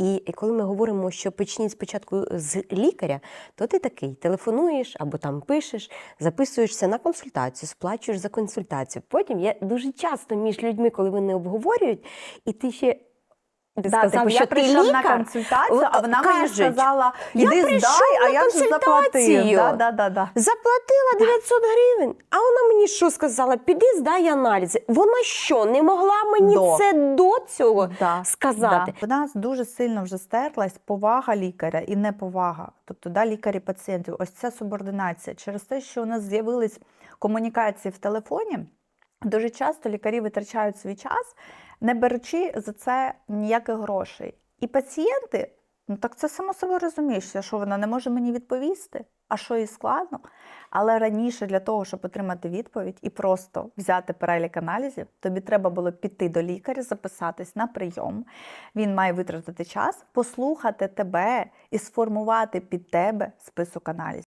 І коли ми говоримо, що почніть спочатку з лікаря, то ти такий телефонуєш або там пишеш, записуєшся на консультацію, сплачуєш за консультацію. Потім я дуже часто між людьми, коли вони обговорюють, і ти ще ти Да, сказав, типу, що я ти прийшов на консультацію, а вона мені сказала, іди здай, а я вже заплатив. Да, да, да, да. Заплатила 900 гривень, а вона мені що сказала? Піди здай аналізи. Вона що, не могла мені До. це до цього Да, сказати? Да. У нас дуже сильно вже стерлась повага лікаря і неповага. Тобто, да, лікарі пацієнтів, ось ця субординація. Через те, що у нас з'явились комунікації в телефоні, дуже часто лікарі витрачають свій час, не беручи за це ніяких грошей. І пацієнти, ну так це само собою розумієш, що вона не може мені відповісти, а що їй складно. Але раніше для того, щоб отримати відповідь і просто взяти перелік аналізів, тобі треба було піти до лікаря, записатись на прийом. Він має витратити час, послухати тебе і сформувати під тебе список аналізів.